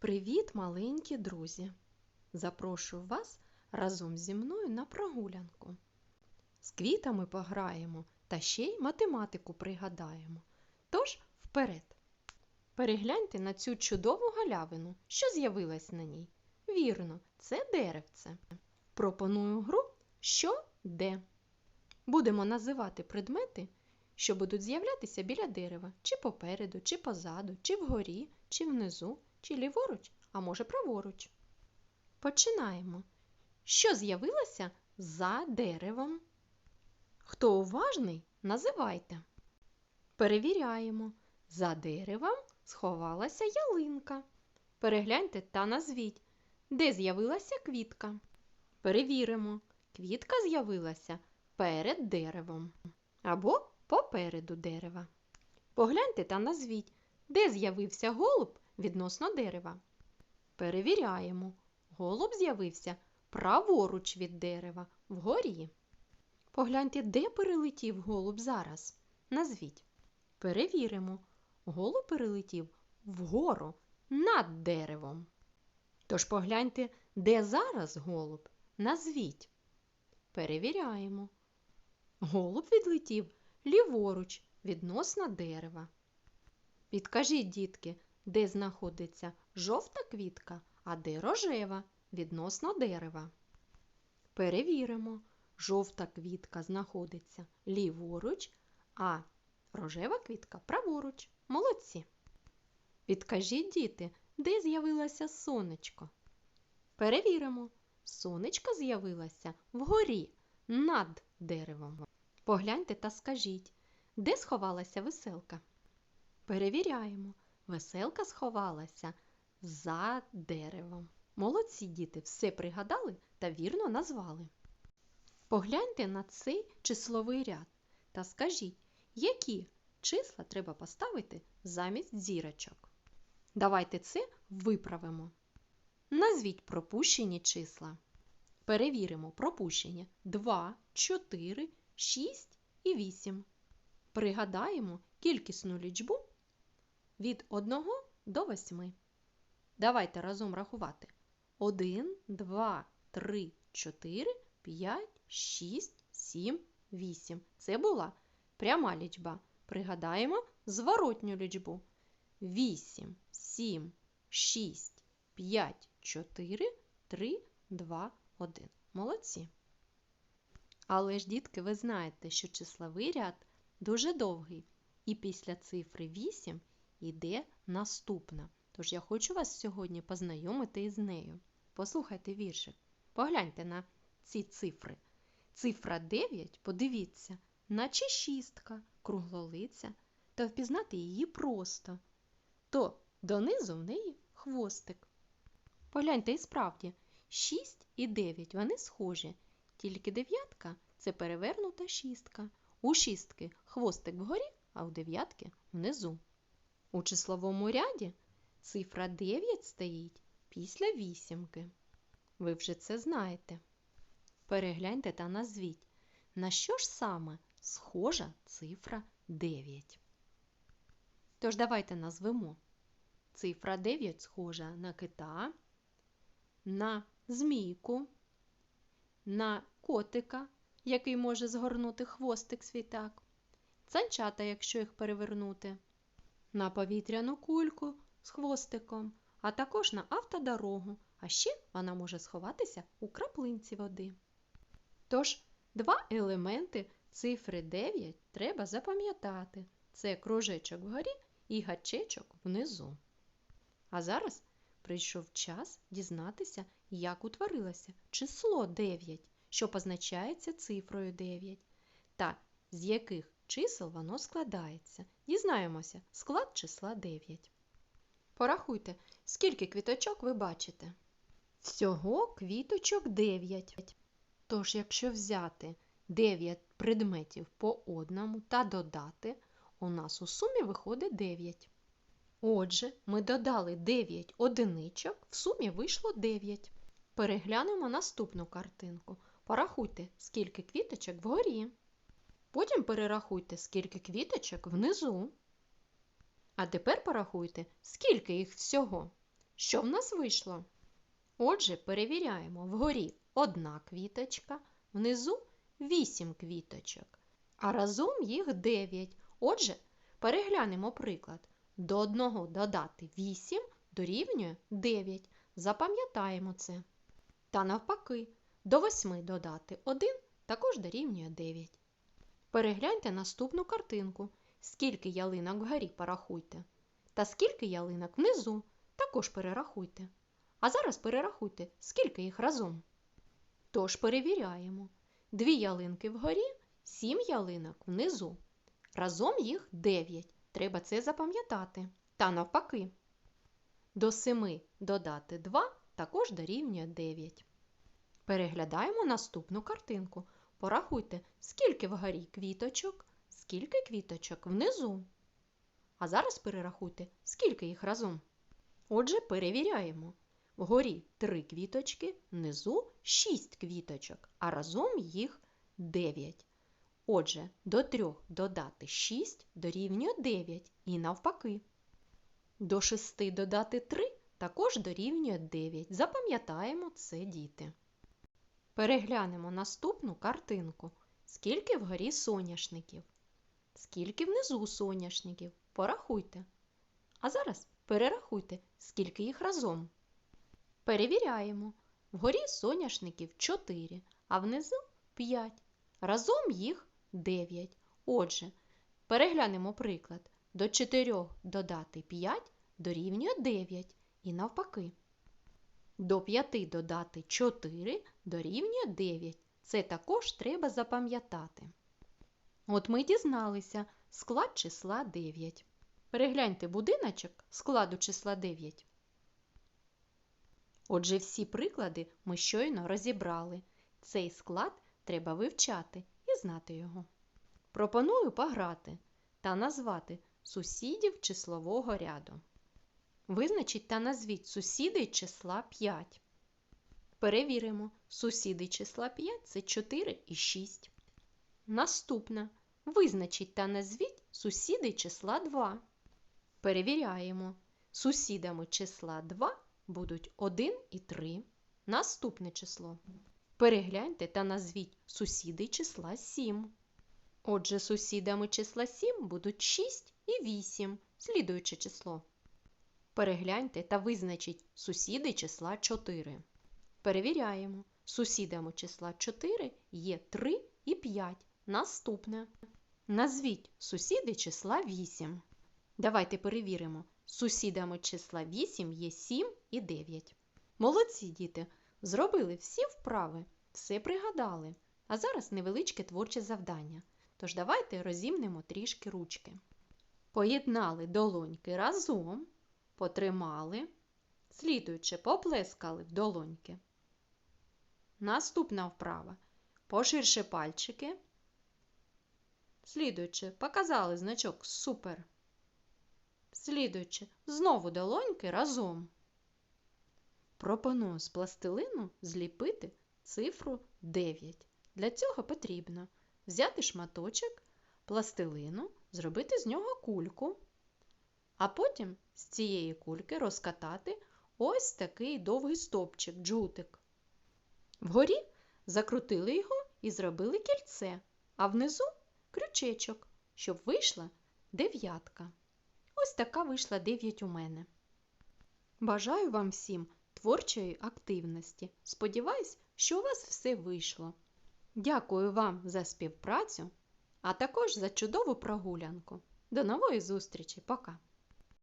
Привіт, маленькі друзі! Запрошую вас разом зі мною на прогулянку. З квітами пограємо та ще й математику пригадаємо. Тож вперед! Перегляньте на цю чудову галявину, що з'явилась на ній. Вірно, це деревце. Пропоную гру що де. Будемо називати предмети, що будуть з'являтися біля дерева, чи попереду, чи позаду, чи вгорі, чи внизу, чи ліворуч, а може праворуч. Починаємо. Що з'явилося за деревом? Хто уважний, називайте. Перевіряємо. За деревом сховалася ялинка. Перегляньте та назвіть, де з'явилася квітка. Перевіримо. Квітка з'явилася перед деревом або попереду дерева. Погляньте та назвіть, де з'явився голуб відносно дерева. Перевіряємо. Голуб з'явився праворуч від дерева вгорі. Погляньте, де перелетів голуб зараз. Назвіть. Перевіримо. Голуб перелетів вгору над деревом. Тож погляньте, де зараз голуб. Назвіть. Перевіряємо. Голуб відлетів ліворуч відносно дерева. Підкажіть, дітки, де знаходиться жовта квітка, а де рожева відносно дерева. Перевіримо. Жовта квітка знаходиться ліворуч, а рожева квітка праворуч. Молодці. Підкажіть, діти, де з'явилося сонечко? Перевіримо. Сонечко з'явилося вгорі над деревом. Погляньте та скажіть, де сховалася веселка? Перевіряємо. Веселка сховалася за деревом. Молодці діти все пригадали та вірно назвали. Погляньте на цей числовий ряд та скажіть, які числа треба поставити замість зірочок. Давайте це виправимо. Назвіть пропущені числа. Перевіримо пропущення 2, 4, 6 і 8. Пригадаємо кількісну лічбу від 1 до 8. Давайте разом рахувати. 1, 2, 3, 4, 5, 6, 7, 8. Це була пряма лічба. Пригадаємо зворотню лічбу. 8, 7, 6, 5, 4, 3, 2, 1. Молодці. Але ж, дітки, ви знаєте, що числовий ряд дуже довгий. І після цифри 8 йде наступна. Тож я хочу вас сьогодні познайомити із нею. Послухайте віршик. Погляньте на ці цифри. Цифра 9, подивіться, наче шістка, круглолиця, та впізнати її просто. То донизу в неї хвостик. Погляньте і справді, 6 і 9 вони схожі, тільки дев'ятка це перевернута шістка. У шістки хвостик вгорі, а у дев'ятки внизу. У числовому ряді цифра 9 стоїть після вісімки. Ви вже це знаєте. Перегляньте та назвіть, на що ж саме схожа цифра 9. Тож давайте назвемо. Цифра 9 схожа на кита, на змійку, на котика, який може згорнути хвостик свій так, санчата, якщо їх перевернути, на повітряну кульку з хвостиком, а також на автодорогу, а ще вона може сховатися у краплинці води. Тож, два елементи цифри 9 треба запам'ятати. Це кружечок вгорі і гачечок внизу. А зараз прийшов час дізнатися, як утворилося число 9, що позначається цифрою 9, та з яких чисел воно складається. Дізнаємося склад числа 9. Порахуйте, скільки квіточок ви бачите. Всього квіточок 9. Тож, якщо взяти 9 предметів по одному та додати, у нас у сумі виходить 9. Отже, ми додали 9 одиничок, в сумі вийшло 9. Переглянемо наступну картинку. Порахуйте, скільки квіточок вгорі. Потім перерахуйте, скільки квіточок внизу. А тепер порахуйте, скільки їх всього. Що в нас вийшло? Отже, перевіряємо. Вгорі одна квіточка, внизу вісім квіточок, а разом їх 9. Отже, переглянемо приклад. До одного додати 8 дорівнює 9. Запам'ятаємо це. Та навпаки, до 8 додати 1 також дорівнює 9. Перегляньте наступну картинку. Скільки ялинок вгорі порахуйте. Та скільки ялинок внизу також перерахуйте. А зараз перерахуйте, скільки їх разом. Тож перевіряємо. Дві ялинки вгорі, сім ялинок внизу. Разом їх 9. Треба це запам'ятати. Та навпаки. До 7 додати 2 також дорівнює 9. Переглядаємо наступну картинку. Порахуйте, скільки вгорі квіточок, скільки квіточок внизу. А зараз перерахуйте, скільки їх разом. Отже, перевіряємо. Вгорі 3 квіточки, внизу 6 квіточок, а разом їх 9. Отже, до 3 додати 6 дорівнює 9 і навпаки. До 6 додати 3 також дорівнює 9. Запам'ятаємо це, діти. Переглянемо наступну картинку. Скільки вгорі соняшників? Скільки внизу соняшників? Порахуйте. А зараз перерахуйте, скільки їх разом. Перевіряємо. Вгорі соняшників 4, а внизу 5. Разом їх 9. Отже, переглянемо приклад. До 4 додати 5 дорівнює 9 і навпаки. До 5 додати 4 дорівнює 9. Це також треба запам'ятати. От ми дізналися склад числа 9. Перегляньте будиночок складу числа 9. Отже, всі приклади ми щойно розібрали. Цей склад треба вивчати і знати його. Пропоную пограти та назвати сусідів числового ряду. Визначіть та назвіть сусіди числа 5. Перевіримо, сусіди числа 5 це 4 і 6. Наступне. Визначіть та назвіть сусіди числа 2. Перевіряємо. Сусідами числа 2 будуть 1 і 3. Наступне число. Перегляньте та назвіть сусіди числа 7. Отже, сусідами числа 7 будуть 6 і 8, слідуюче число. Перегляньте та визначіть сусіди числа 4. Перевіряємо. Сусідами числа 4 є 3 і 5. Наступне. Назвіть сусіди числа 8. Давайте перевіримо. Сусідами числа 8 є 7 і 9. Молодці діти! Зробили всі вправи, все пригадали. А зараз невеличке творче завдання. Тож давайте розімнемо трішки ручки. Поєднали долоньки разом, потримали, слідуючи, поплескали в долоньки. Наступна вправа. Поширше пальчики. Слідуючи, показали значок Супер. Слідуючи, знову долоньки разом. Пропоную з пластилину зліпити цифру 9. Для цього потрібно взяти шматочок пластилину, зробити з нього кульку, а потім з цієї кульки розкатати ось такий довгий стовпчик, джутик. Вгорі закрутили його і зробили кільце, а внизу крючечок, щоб вийшла дев'ятка. Ось така вийшла 9 у мене. Бажаю вам всім творчої активності. Сподіваюсь, що у вас все вийшло. Дякую вам за співпрацю, а також за чудову прогулянку. До нової зустрічі. Пока!